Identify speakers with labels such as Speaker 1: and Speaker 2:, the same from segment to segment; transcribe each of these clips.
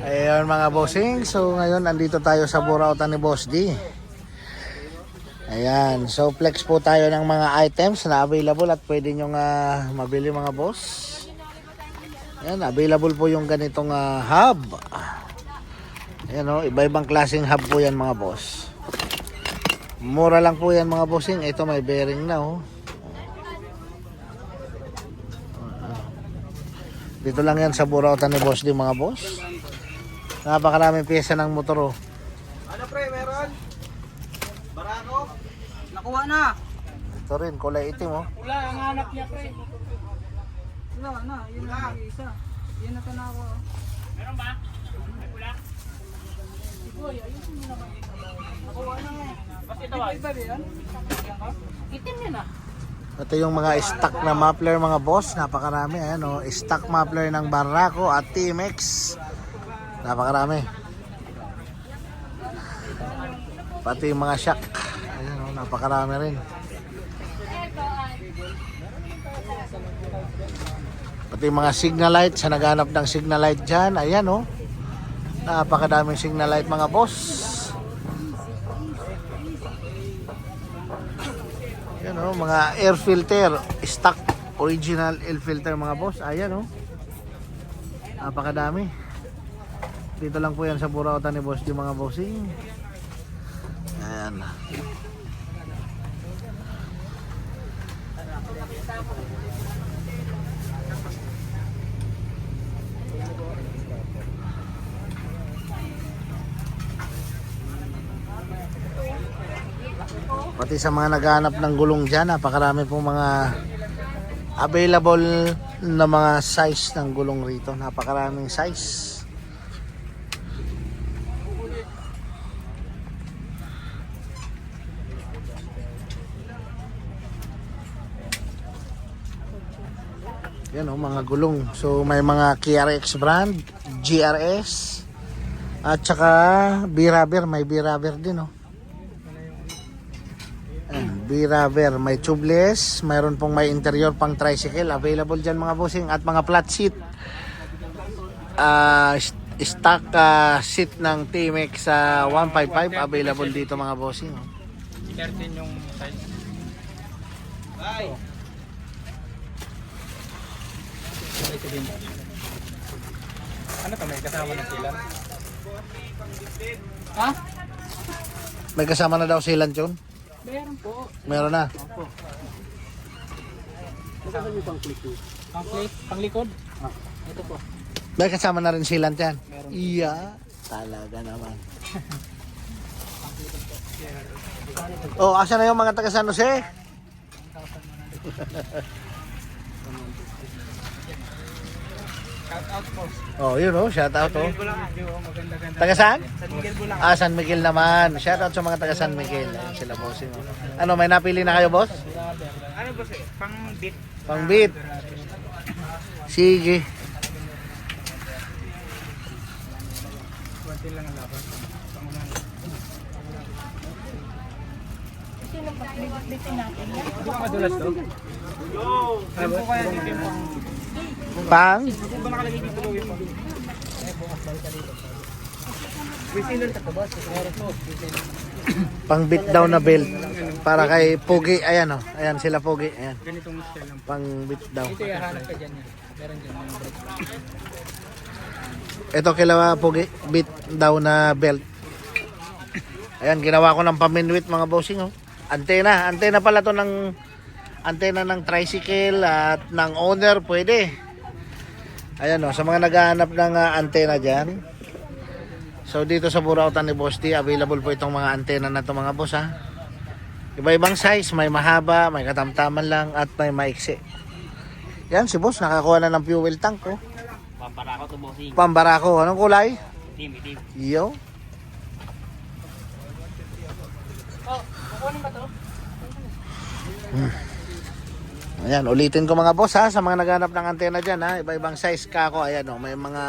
Speaker 1: Ayun mga bossing, so ngayon andito tayo sa Burautan ni Boss D. Ayan, so flex po tayo ng mga items na available at pwede nyo nga mabili mga boss. Ayan, available po yung ganitong ah, hub. Ayan o, iba-ibang klaseng hub po yan mga boss. Mura lang po yan mga bossing. Ito may bearing na oh. Dito lang yan sa Burautan ni Boss D mga boss. Napakaraming pyesa ng motor oh.
Speaker 2: Ano pre, meron? Barako? Nakuha na.
Speaker 1: Ito rin, kulay itim oh.
Speaker 3: Wala, ang hanap niya pre.
Speaker 2: Wala na, yun na isa. Yun na tanawa.
Speaker 3: Meron ba? May pula?
Speaker 2: Nakuha na nga.
Speaker 3: Bakit ito ba?
Speaker 2: Iba ba yan?
Speaker 3: Itim yan ah.
Speaker 1: Ito yung mga stock na muffler mga boss. Napakarami. Ayan oh. Stock muffler ng Barraco at TMX. Napakarami. Pati yung mga shock. Ayan oh, napakarami rin. Pati yung mga signal light. Sa naghanap ng signal light dyan. Ayan oh. Napakadaming signal light mga boss. Oh, mga air filter, stock original air filter mga boss. Ayan oh. Napakadami. Dito lang po yan sa Burautan ni Boss di mga bossing. Ayan. Pati sa mga naghahanap ng gulong dyan, napakarami pong mga available na mga size ng gulong rito. Napakaraming size. Yan o, mga gulong. So may mga KRX brand, GRS, at saka B-Rubber. May B-Rubber din o. B-Rubber. May tubeless. Mayroon pong may interior pang tricycle. Available dyan mga bossing. At mga flat seat. Ah, st- stock ah, seat ng TMX sa 155. Available dito mga bossing. oh.
Speaker 3: 13 yung size. Din. Ano to may kasama ng silan? Ha?
Speaker 1: May kasama na daw silan yun?
Speaker 3: Meron po.
Speaker 1: Meron na.
Speaker 3: Opo. Kasama niyo pang click Pang click? Pang likod? Ah. Ito po.
Speaker 1: May kasama na rin silan yan.
Speaker 3: Meron.
Speaker 1: Iya. Talaga naman. oh, asa na yung mga taga San Jose?
Speaker 3: Shout out po.
Speaker 1: Oh, yun oh, shout out oh.
Speaker 3: Video, maganda-ganda.
Speaker 1: Taga saan?
Speaker 3: San Miguel po lang.
Speaker 1: Ah, San Miguel naman. Shout out sa mga taga San Miguel. Ayun sila bossing. oh. Ano, may napili na kayo, boss?
Speaker 3: Ano ba sir? Pang beat.
Speaker 1: Pang beat. Sige.
Speaker 3: Konti lang ang laban. Pangunahan. Hindi ba madulas to? Ano po kaya dito yung pang...
Speaker 1: Pang?
Speaker 3: Kung ba nakalagay dito yung pang...
Speaker 1: Pang beat down na belt. Para kay Pogi. Ayan oh. Ayan sila Pogi. Ayan.
Speaker 3: Ganitong style lang.
Speaker 1: Pang beat down.
Speaker 3: Ito yung hanap ka dyan. yan. Meron dyan.
Speaker 1: Ito kila Pogi. Beat down na belt. Ayan, ginawa ko ng paminwit mga bossing oh. Antena. Antena pala to ng antena ng tricycle at ng owner pwede. Ayan oh, sa mga naghahanap ng ah, antena dyan. So dito sa Burautan ni Boss D, available po itong mga antena na to mga boss ha. Iba-ibang size, may mahaba, may katamtaman lang at may maiksi. Yan si boss, nakakuha na ng fuel tank oh.
Speaker 3: Pampara ko to bossing.
Speaker 1: Pambarako, anong kulay?
Speaker 3: Team, team.
Speaker 1: Yo.
Speaker 3: Oh, kukunin ba to?
Speaker 1: Ayan, ulitin ko mga boss ha, sa mga naghanap ng antena dyan ha, iba-ibang size ka ako, ayan o, may mga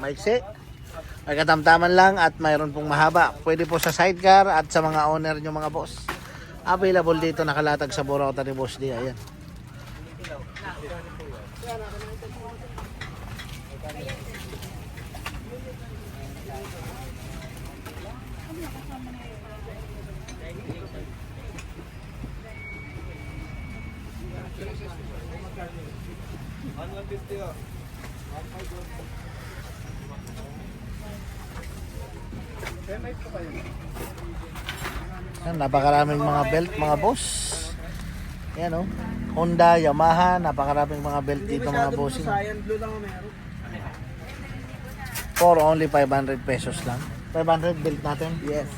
Speaker 1: maiksi, may katamtaman lang at mayroon pong mahaba. Pwede po sa sidecar at sa mga owner nyo mga boss. Available dito nakalatag sa Burauta ni Boss D, ayan. Yan, napakaraming mga belt, mga boss. Yan oh. Honda, Yamaha, napakaraming mga belt dito mga bossing.
Speaker 2: Cyan blue lang ang meron.
Speaker 1: For only 500 pesos lang. 500 belt natin?
Speaker 2: Yes.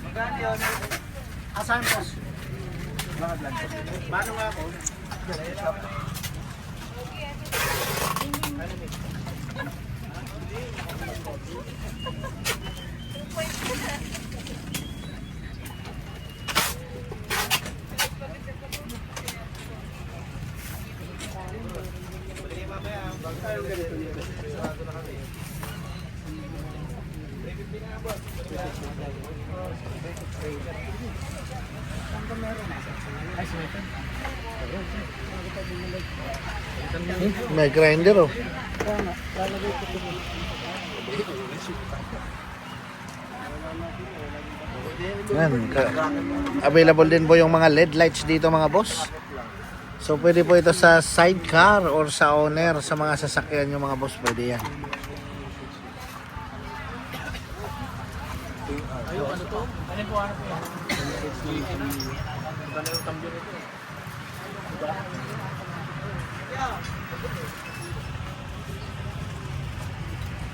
Speaker 2: Magkano yun?
Speaker 1: Asan boss?
Speaker 2: Mga blanco. Mano nga ako?
Speaker 1: May grinder oh. Yan, available din po yung mga LED lights dito mga boss. So pwede po ito sa sidecar or sa owner sa mga sasakyan yung mga boss pwede yan.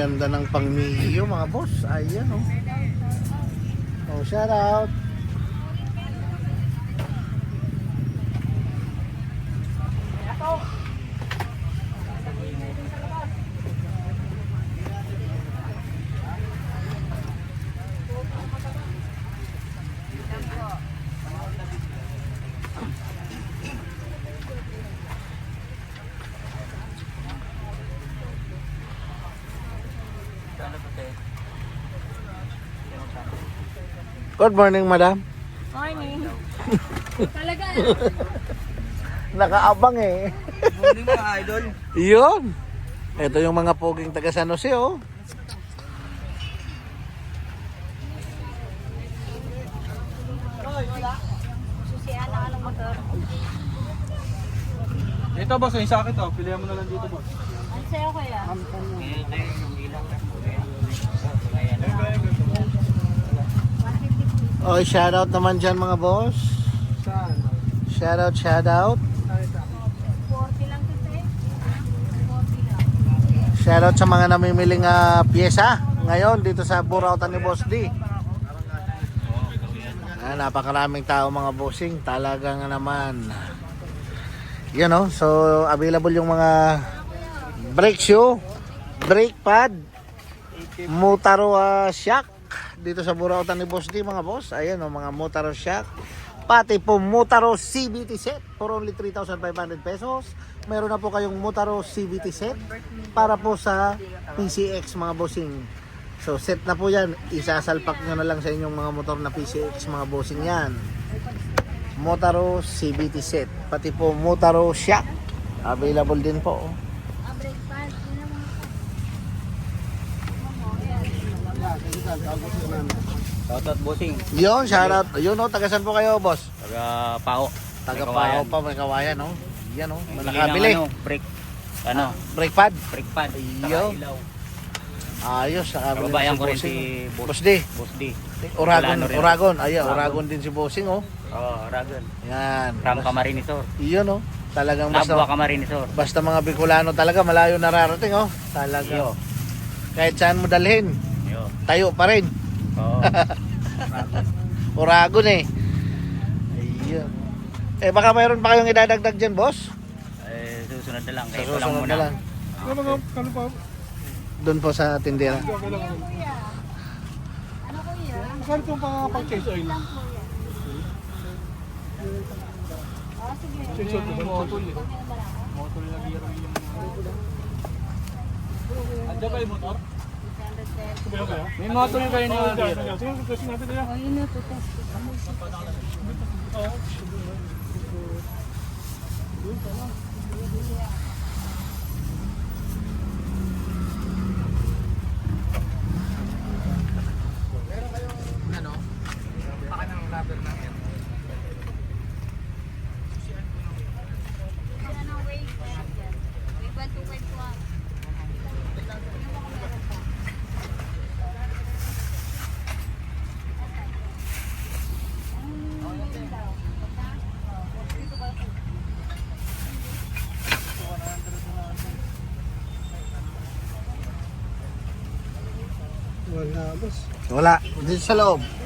Speaker 1: ganda ng pangmiyo mga boss. Ayan oh. Oh, shout out. Good morning, madam.
Speaker 4: Morning. Talaga.
Speaker 1: Nakaabang eh.
Speaker 2: Morning mga idol.
Speaker 1: Yun. Ito yung mga poging taga San Jose, oh.
Speaker 4: Susian na anong motor.
Speaker 3: Ito boss, yung sakit oh. Pilihan mo na lang dito boss.
Speaker 4: Ang sayo kaya?
Speaker 1: Oh, shout out naman dyan mga boss. Shout out, shout out.
Speaker 4: 40 lang kasi. 40 lang.
Speaker 1: Shout out sa mga namimiling ah, pyesa ngayon dito sa Burautan ni Boss D. Ah, napakaraming tao mga bossing. Talaga nga naman. Yan oh. So, available yung mga brake shoe, brake pad, Motaro ah, shock dito sa Burautan ni Boss D mga boss. Ayan oh, mga Motaro shock. Pati po Motaro CVT set for only 3,500 pesos. Meron na po kayong Motaro CVT set para po sa PCX mga bossing. So set na po yan. Isasalpak nyo na lang sa inyong mga motor na PCX mga bossing yan. Motaro CVT set. Pati po Motaro shock. Available din po. oh.
Speaker 4: Ah, brake pad. Yun ang mga
Speaker 3: Shoutout bossing.
Speaker 1: Yun, shoutout. Yun o, tagasan po kayo, boss.
Speaker 3: Taga Pao.
Speaker 1: Taga Pao pa, may kawayan, no? Yan, no? Nakabili.
Speaker 3: Ano, break. Ano?
Speaker 1: Brake pad.
Speaker 3: Break pad.
Speaker 1: Iyo. Ayos, nakabili
Speaker 3: Kababayan ko rin si Boss,
Speaker 1: D.
Speaker 3: Boss D.
Speaker 1: Oragon. Oragon. Ayan,
Speaker 3: Oragon.
Speaker 1: Oragon din si Bossing, oh.
Speaker 3: Oh, Ragan.
Speaker 1: Yan.
Speaker 3: From Camarinesor.
Speaker 1: Iyon, oh. Talagang basta,
Speaker 3: Nabwa Camarinesor.
Speaker 1: basta mga Bicolano talaga, malayo nararating, oh. Talaga.
Speaker 3: Iyo.
Speaker 1: Kahit saan mo dalhin, Tayo pa rin.
Speaker 3: Oo.
Speaker 1: Oragon, eh. Ayun. Eh, baka mayroon pa kayong idadagdag dyan, boss?
Speaker 3: Eh, susunod na lang. Kaya ko lang
Speaker 1: susunod
Speaker 3: muna.
Speaker 1: na lang. Doon po sa tindera.
Speaker 4: Kuya. Ano kuya?
Speaker 2: Saan itong pang-change oil?
Speaker 4: Lang kuya. Oh, sige.
Speaker 2: Change oil. Motul na biro yung... Andiyan ba yung motor?
Speaker 4: 610.
Speaker 2: Kumayo kaya?
Speaker 3: May motor yung kayo
Speaker 2: Oo,
Speaker 3: Mandir.
Speaker 2: sige, sige, natin na yan.
Speaker 4: Oh, yun na to test. Ano
Speaker 2: Wala.
Speaker 1: Dito sa loob.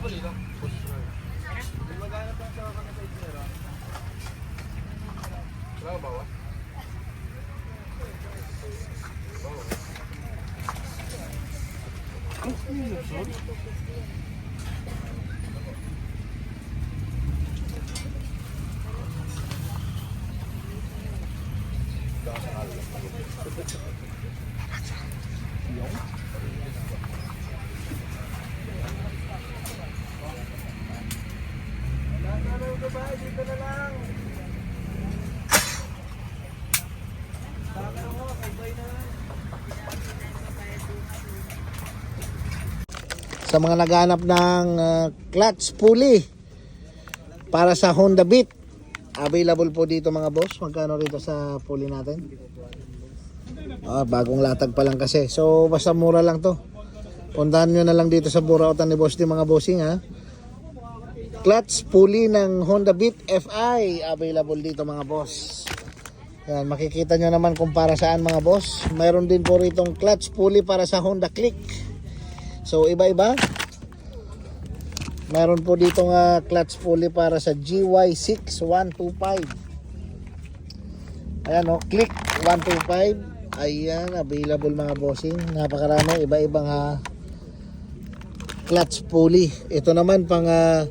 Speaker 2: 不理他。
Speaker 1: Sa mga naghahanap ng uh, clutch pulley para sa Honda Beat. Available po dito mga boss. Magkano rito sa pulley natin? Ah, bagong latag pa lang kasi. So basta mura lang to. Puntahan nyo na lang dito sa Burautan ni Boss di mga bossing ha. Clutch pulley ng Honda Beat FI available dito mga boss. Yan, makikita nyo naman kung para saan mga boss. Mayroon din po ritong clutch pulley para sa Honda Click. So iba-iba. Meron po dito nga clutch pulley para sa GY6125. Ayan o, click 125. Ayan, available mga bossing. Napakarami, iba-ibang ha, clutch pulley. Ito naman pang ah,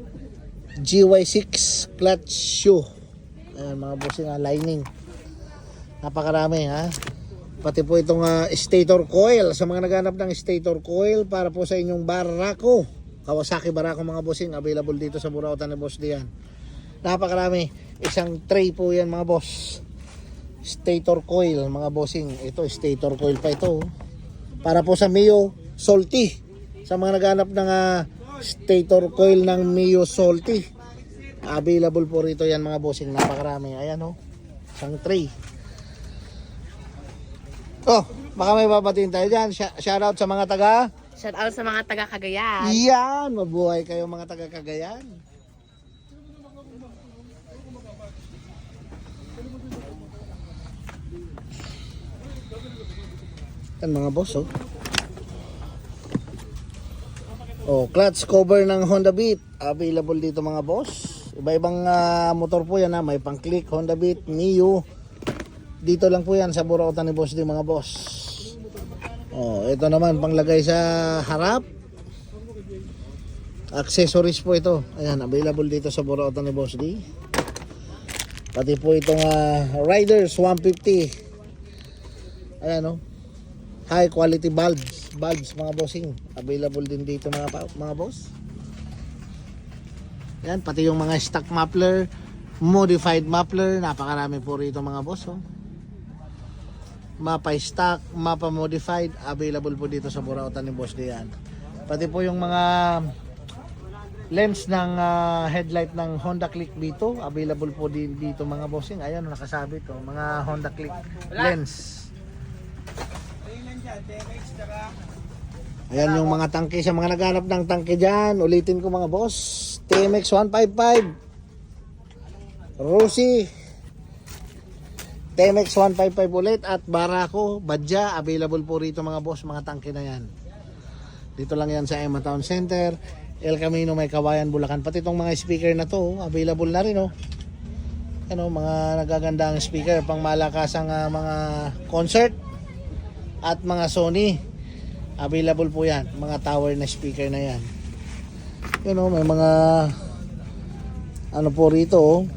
Speaker 1: GY6 clutch shoe. Ayan mga bossing, ah, lining. Napakarami ha. Pati po itong ah, stator coil. Sa mga naghanap ng stator coil para po sa inyong Barako. Kawasaki Barako mga bossing. Available dito sa Burautan ni Boss Dian. Napakarami. Isang tray po yan mga boss. Stator coil mga bossing. Ito stator coil pa ito. oh. Para po sa Mio Salty. Sa mga naghanap ng ah, stator coil ng Mio Salty. Available po rito yan mga bossing. Napakarami. Ayan oh. Isang tray. Oh, baka may babatiin tayo dyan. Sh- shoutout sa mga taga.
Speaker 5: Shout out sa mga taga Cagayan.
Speaker 1: Yan, mabuhay kayo mga taga Cagayan. Yan mga boss, oh. Oh, clutch cover ng Honda Beat. Available dito mga boss. Iba-ibang ah, motor po yan ha. May pang-click, Honda Beat, Mio. Dito lang po yan sa Burautan ni Boss din mga boss. Oh, ito naman panglagay sa harap. Accessories po ito. Ayan, available dito sa Burautan ni Boss D. Pati po itong ah, Riders 150. Ayan oh. High quality bulbs, bulbs mga bossing. Available din dito mga mga boss. Yan, pati yung mga stock muffler, modified muffler, napakarami po rito mga boss oh. Mapa stock, mapa modified, available po dito sa Burautan ni Boss Dian. Pati po yung mga lens ng ah, headlight ng Honda Click B2, available po din dito mga bossing. Ayan, nakasabit to, mga Honda Click lens. Ayan yung mga tangke sa mga naghanap ng tangke dyan. Ulitin ko mga boss. TMX 155. Rusi. TMX 155 ulit at Barako, Badja, available po rito mga boss, mga tangke na yan. Dito lang yan sa Emma Town Center, El Camino, May Kawayan, Bulacan. Pati itong mga speaker na to, available na rin oh. Ano, mga nagagandang speaker pang malakasang ah, mga concert at mga Sony. Available po yan, mga tower na speaker na yan. You know, may mga ano po rito oh.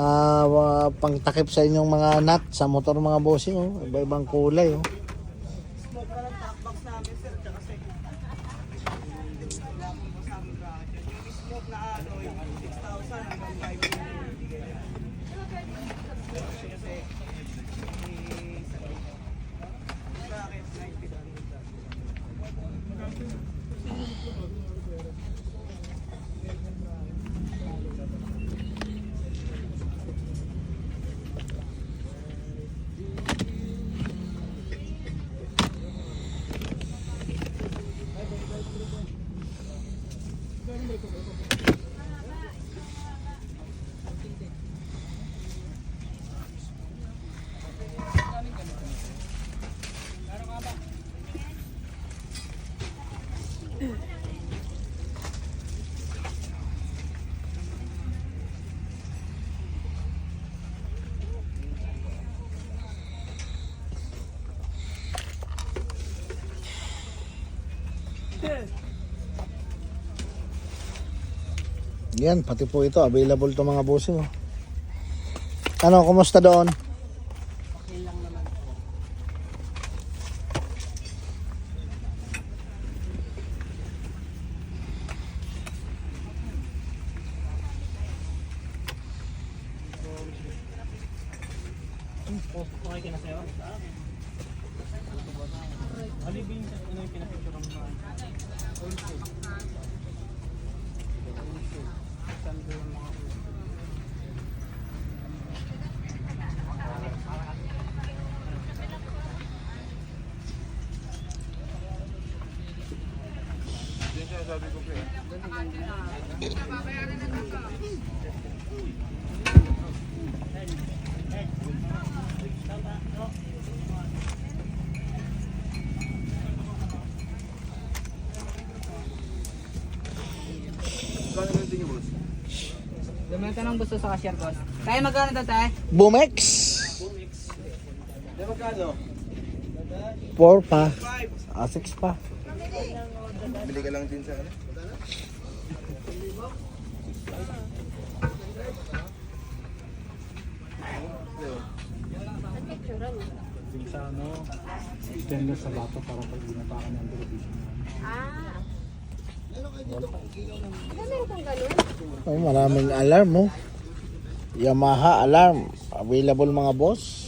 Speaker 1: Mga pangtakip sa inyong mga nut sa motor mga bossing oh. Iba-ibang kulay oh. Yan, pati po ito available to mga bossing oh. Ano, kumusta doon?
Speaker 3: Okay ka na sa'yo? Alibing, ano yung pinapicture mo?
Speaker 2: May tanong gusto sa cashier boss. Kaya magkano to tayo?
Speaker 1: Bumex. 4 pa. Asics pa.
Speaker 6: Bili ka lang din sa ano?
Speaker 3: Yung sa ano, stainless sa bata para pag binabakan ng television.
Speaker 4: Ah.
Speaker 1: Oh, maraming alarm oh. Yamaha alarm. Available mga boss.